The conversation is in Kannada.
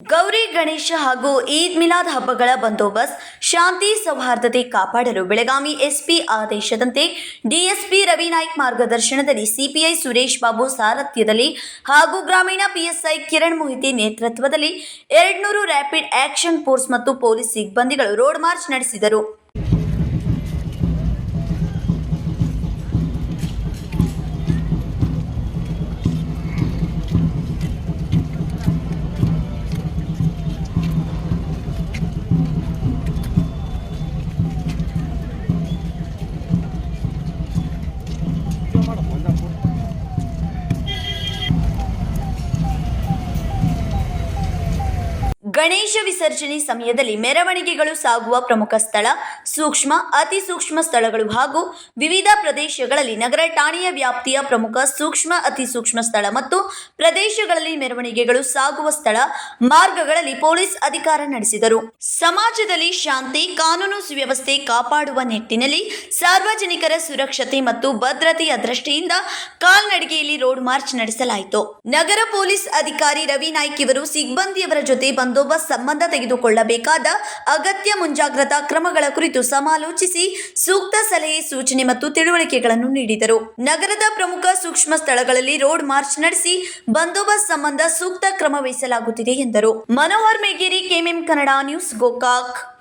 ಗೌರಿ, ಗಣೇಶ ಹಾಗೂ ಈದ್ ಮಿಲಾದ್ ಹಬ್ಬಗಳ ಬಂದೋಬಸ್ತ್ ಶಾಂತಿ ಸೌಹಾರ್ದತೆ ಕಾಪಾಡಲು ಬೆಳಗಾವಿ ಎಸ್ಪಿ ಆದೇಶದಂತೆ ಡಿಎಸ್ಪಿ ರವಿ ನಾಯ್ಕ್ ಮಾರ್ಗದರ್ಶನದಲ್ಲಿ ಸಿಪಿಐ ಸುರೇಶ್ ಬಾಬು ಸಾರಥ್ಯದಲ್ಲಿ ಹಾಗೂ ಗ್ರಾಮೀಣ ಪಿಎಸ್ಐ ಕಿರಣ್ ಮೊಹಿತಿ ನೇತೃತ್ವದಲ್ಲಿ ಎರಡ್ನೂರು ರ್ಯಾಪಿಡ್ ಆಕ್ಷನ್ ಫೋರ್ಸ್ ಮತ್ತು ಪೊಲೀಸ್ ಸಿಬ್ಬಂದಿಗಳು ರೋಡ್ ಮಾರ್ಚ್ ನಡೆಸಿದರು. ಗಣೇಶ ವಿಸರ್ಜನೆ ಸಮಯದಲ್ಲಿ ಮೆರವಣಿಗೆಗಳು ಸಾಗುವ ಪ್ರಮುಖ ಸ್ಥಳ, ಸೂಕ್ಷ್ಮ, ಅತಿ ಸೂಕ್ಷ್ಮ ಸ್ಥಳಗಳು ಹಾಗೂ ವಿವಿಧ ಪ್ರದೇಶಗಳಲ್ಲಿ ನಗರ ಠಾಣೆಯ ವ್ಯಾಪ್ತಿಯ ಪ್ರಮುಖ ಸೂಕ್ಷ್ಮ, ಅತಿ ಸೂಕ್ಷ್ಮ ಸ್ಥಳ ಮತ್ತು ಪ್ರದೇಶಗಳಲ್ಲಿ ಮೆರವಣಿಗೆಗಳು ಸಾಗುವ ಸ್ಥಳ ಮಾರ್ಗಗಳಲ್ಲಿ ಪೊಲೀಸ್ ಅಧಿಕಾರ ನಡೆಸಿದರು. ಸಮಾಜದಲ್ಲಿ ಶಾಂತಿ, ಕಾನೂನು ಸುವ್ಯವಸ್ಥೆ ಕಾಪಾಡುವ ನಿಟ್ಟಿನಲ್ಲಿ ಸಾರ್ವಜನಿಕರ ಸುರಕ್ಷತೆ ಮತ್ತು ಭದ್ರತೆಯ ದೃಷ್ಟಿಯಿಂದ ಕಾಲ್ನಡಿಗೆಯಲ್ಲಿ ರೋಡ್ ಮಾರ್ಚ್ ನಡೆಸಲಾಯಿತು. ನಗರ ಪೊಲೀಸ್ ಅಧಿಕಾರಿ ರವಿ ನಾಯ್ಕ ಇವರು ಸಿಬ್ಬಂದಿಯವರ ಜೊತೆ ಬಂದೋಬಸ್ತ್ ಸಂಬಂಧ ತೆಗೆದುಕೊಳ್ಳಬೇಕಾದ ಅಗತ್ಯ ಮುಂಜಾಗ್ರತಾ ಕ್ರಮಗಳ ಕುರಿತು ಸಮಾಲೋಚಿಸಿ ಸೂಕ್ತ ಸಲಹೆ ಸೂಚನೆ ಮತ್ತು ತಿಳುವಳಿಕೆಗಳನ್ನು ನೀಡಿದರು. ನಗರದ ಪ್ರಮುಖ ಸೂಕ್ಷ್ಮ ಸ್ಥಳಗಳಲ್ಲಿ ರೋಡ್ ಮಾರ್ಚ್ ನಡೆಸಿ ಬಂದೋಬಸ್ತ್ ಸಂಬಂಧ ಸೂಕ್ತ ಕ್ರಮ ವಹಿಸಲಾಗುತ್ತಿದೆ ಎಂದರು. Manohar Megeri, KMM Kannada news, Gokak.